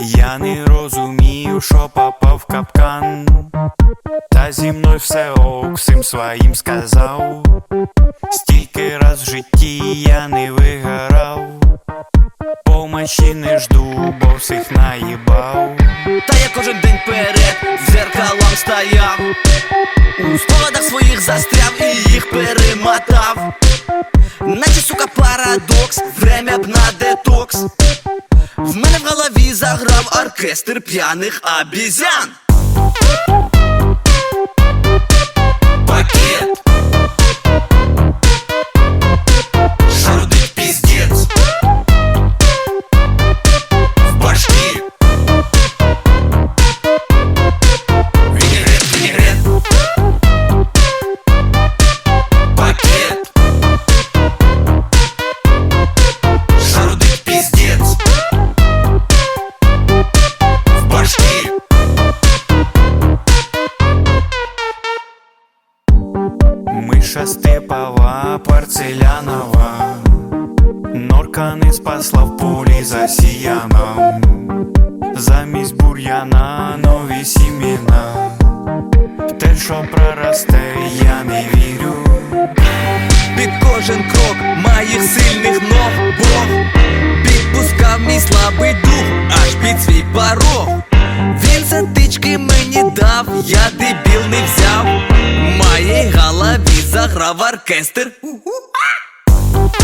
Я не розумію, що попав в капкан, та зі мною все ок, всім своїм сказав, стільки раз в житті я не вигорав, помощі не жду, бо всіх наїбав. Та я кожен день перед дзеркалом стояв, у спогадах своїх застряв і їх перемотав. Наче сука парадокс, время б на детокс. В мене в голові заграв оркестр п'яних обізян. Пакет. gangster. Ooh, ooh, ah!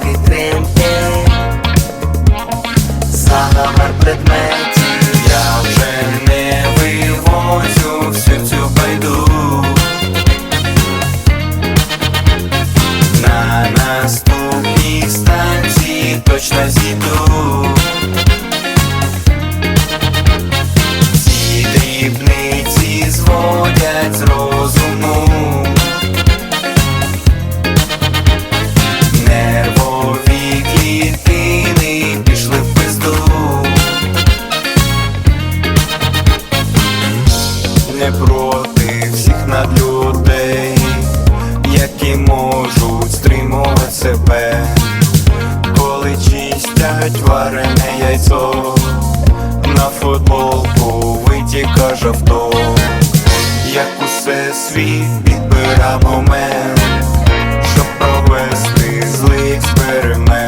que варене яйцо, на футболку витіка жовто, як усе світ підбира момент, щоб провести злий експеримент.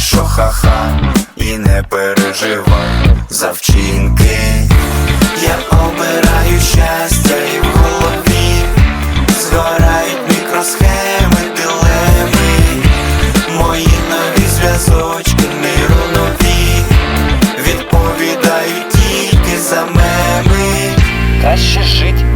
що ха-ха і не переживай за вчинки. Я обираю щастя і в голові згорають мікросхеми, дилеми мої нові зв'язочки, нейронові відповідають тільки за меми. Краще жить.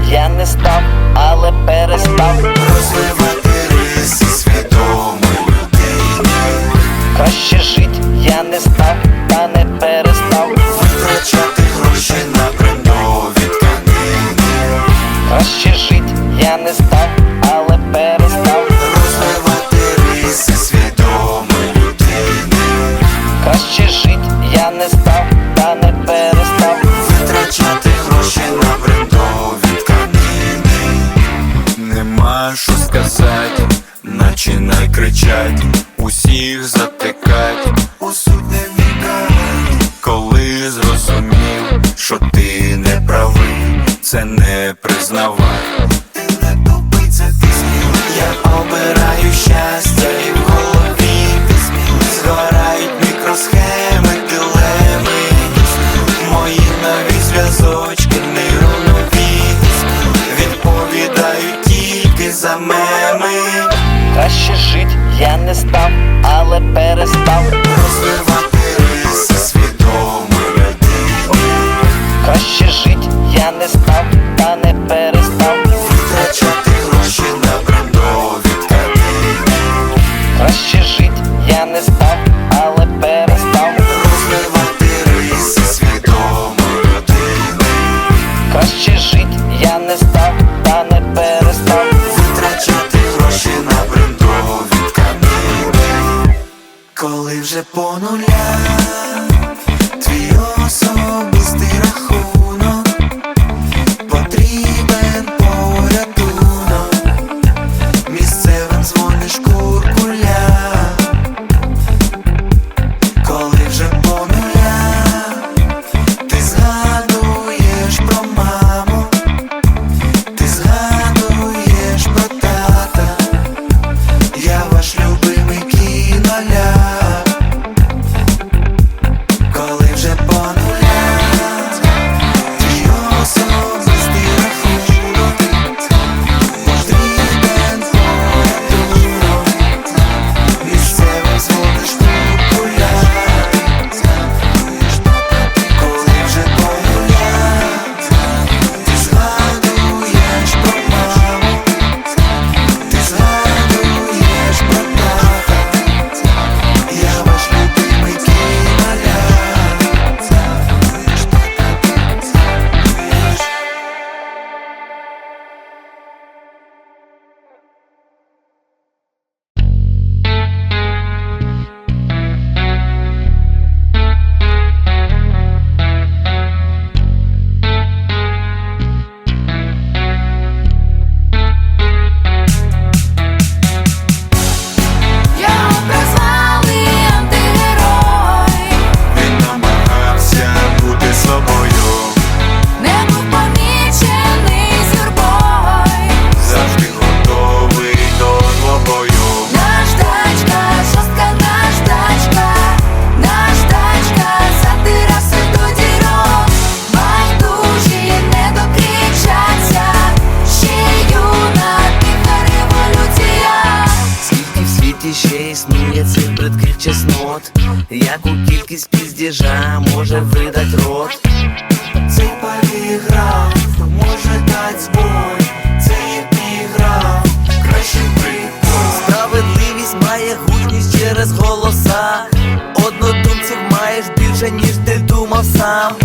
my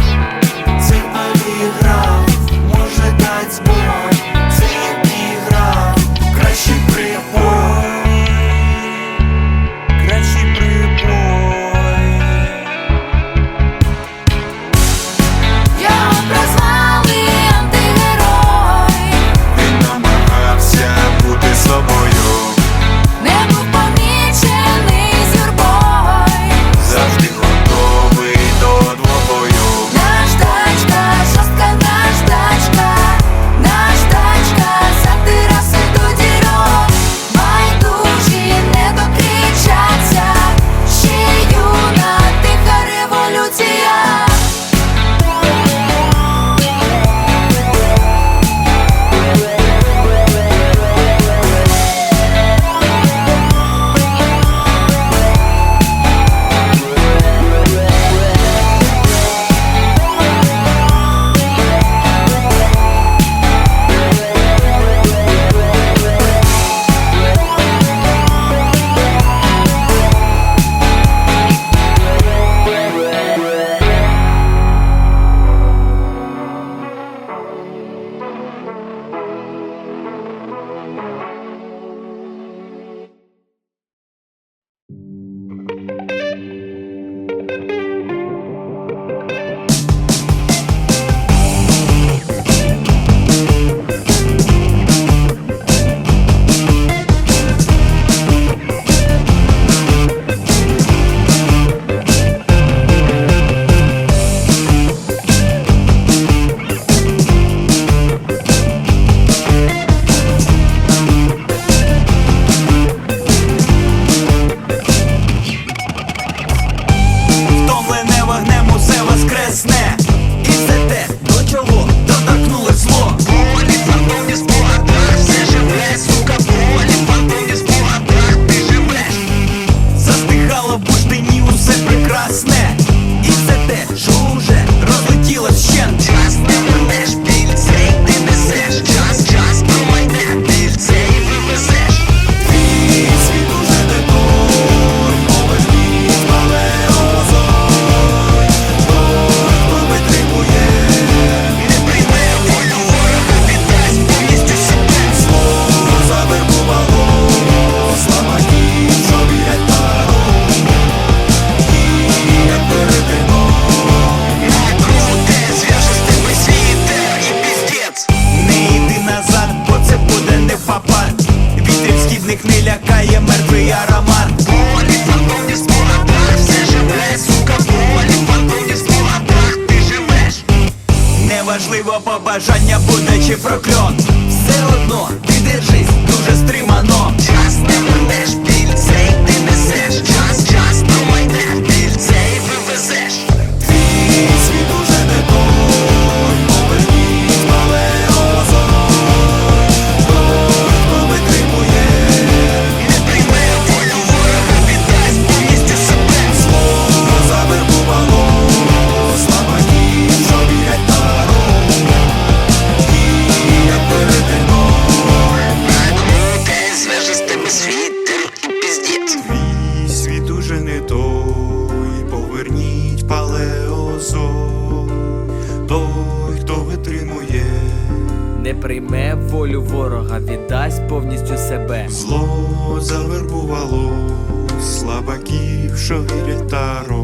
quiero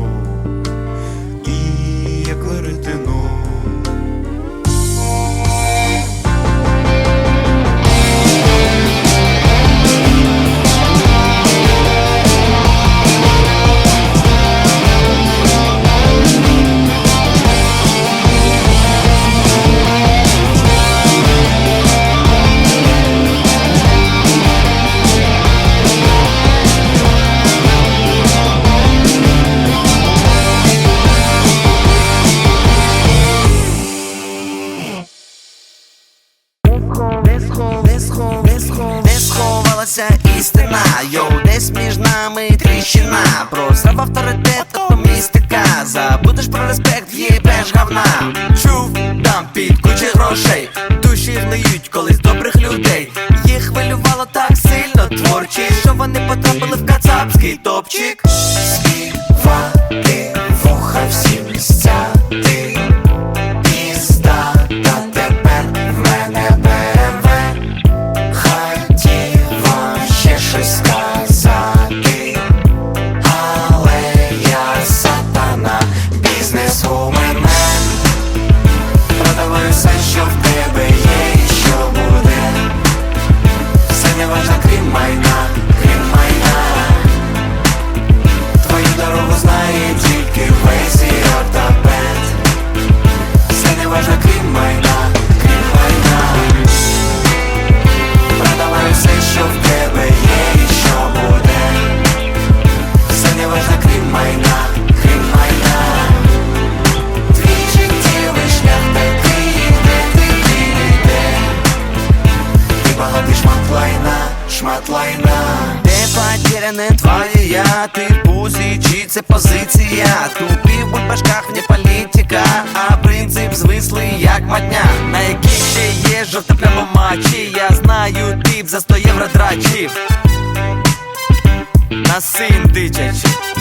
chick. Skiva. пятый Пузичиться позиція? Тупі в бульбашках не політика, а принцип звислий, як матня, На якій ще є жовта прямо мачі? Я знаю, тип за сто євро драчів На син дитячий.